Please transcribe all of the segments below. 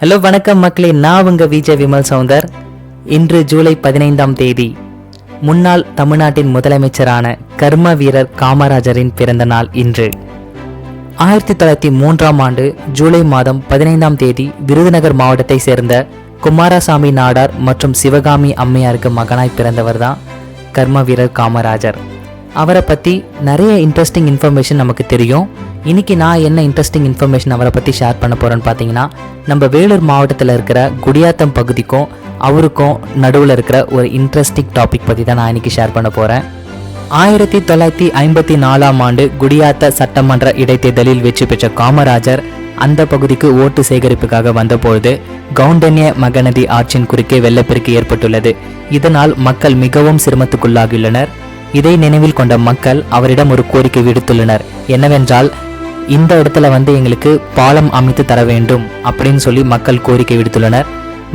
Hello வணக்கம் மக்களே. நான் உங்க விஜய் விமல் சவுந்தர். இன்று ஜூலை பதினைந்தாம் தேதி முன்னாள் தமிழ்நாட்டின் முதலமைச்சரான கர்ம வீரர் காமராஜரின் பிறந்த நாள் இன்று. ஆயிரத்தி தொள்ளாயிரத்தி மூன்றாம் ஆண்டு ஜூலை மாதம் பதினைந்தாம் தேதி விருதுநகர் மாவட்டத்தை சேர்ந்த குமாரசாமி நாடார் மற்றும் சிவகாமி அம்மையாருக்கு மகனாய் பிறந்தவர் தான் கர்ம வீரர் காமராஜர். அவரை பற்றி நிறைய இன்ட்ரெஸ்டிங் இன்ஃபர்மேஷன் நமக்கு தெரியும். இன்னைக்கு நான் என்ன இன்ட்ரெஸ்டிங் இன்ஃபர்மேஷன் அவரை பற்றி ஷேர் பண்ண போகிறேன்னு பார்த்தீங்கன்னா நம்ம வேலூர் மாவட்டத்தில் இருக்கிற குடியாத்தம் பகுதிக்கும் அவருக்கும் நடுவில் இருக்கிற ஒரு இன்ட்ரெஸ்டிங் டாபிக் பற்றி தான் நான் இன்னைக்கு ஷேர் பண்ண போகிறேன் ஆயிரத்தி தொள்ளாயிரத்தி ஐம்பத்தி நாலாம் ஆண்டு குடியாத்த சட்டமன்ற இடைத்தேர்தலில் வெற்றி பெற்ற காமராஜர் அந்த பகுதிக்கு ஓட்டு சேகரிப்புக்காக வந்தபொழுது கவுண்டன்ய மகநதி ஆற்றின் குறுக்கே வெள்ளப்பெருக்கு ஏற்பட்டுள்ளது. இதனால் மக்கள் மிகவும் சிரமத்துக்குள்ளாகியுள்ளனர். இதை நினைவில் கொண்ட மக்கள் அவரிடம் ஒரு கோரிக்கை விடுத்துள்ளனர். என்னவென்றால் இந்த இடத்துல வந்து எங்களுக்கு பாலம் அமைத்து தர வேண்டும் அப்படின்னு சொல்லி மக்கள் கோரிக்கை விடுத்துள்ளனர்.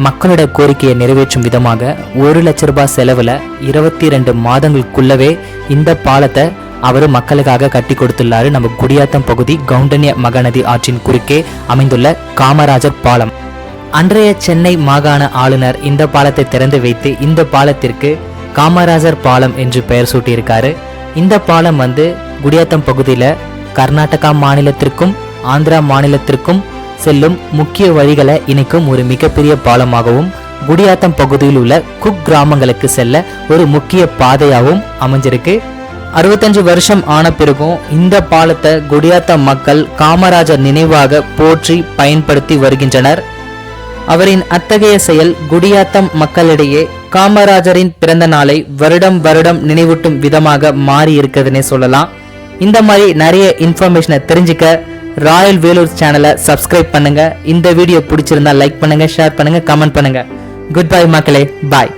மக்களோட கோரிக்கையை நிறைவேற்றும் விதமாக ஒரு லட்ச ரூபாய் செலவில் இருபத்தி ரெண்டு மாதங்களுக்குள்ளவே இந்த பாலத்தை அவர் மக்களுக்காக கட்டி கொடுத்துள்ளாரு நம்ம குடியாத்தம் பகுதி கவுண்டன்ய மகநதி ஆற்றின் குறுக்கே அமைந்துள்ள காமராஜர் பாலம். அன்றைய சென்னை மாகாண ஆளுநர் இந்த பாலத்தை திறந்து வைத்து இந்த பாலத்திற்கு காமராஜர் பாலம் என்று பெயர் சூட்டியிருக்காரு. இந்த பாலம் வந்து குடியாத்தம் பகுதியில் கர்நாடகா மாநிலத்திற்கும் ஆந்திரா மாநிலத்திற்கும் செல்லும் முக்கிய வழிகளை இணைக்கும் ஒரு மிகப்பெரிய பாலமாகவும் குடியாத்தம் பகுதியில் உள்ள குக் கிராமங்களுக்கு செல்ல ஒரு முக்கிய பாதையாகவும் அமைஞ்சிருக்கு. அறுபத்தஞ்சு வருஷம் ஆன பிறகும் இந்த பாலத்தை குடியாத்தம் மக்கள் காமராஜர் நினைவாக போற்றி பயன்படுத்தி வருகின்றனர். அவரின் அத்தகைய செயல் குடியாத்தம் மக்களிடையே காமராஜரின் பிறந்த நாளை வருடம் வருடம் நினைவூட்டும் விதமாக மாறி இருக்குதுன்னே சொல்லலாம். இந்த மாதிரி நிறைய இன்ஃபர்மேஷனை தெரிஞ்சுக்க ராயல் வேலூர் சேனலை சப்ஸ்கிரைப் பண்ணுங்க. இந்த வீடியோ பிடிச்சிருந்தா லைக் பண்ணுங்க ஷேர் பண்ணுங்க கமெண்ட் பண்ணுங்க. குட் பை மக்களே. பாய்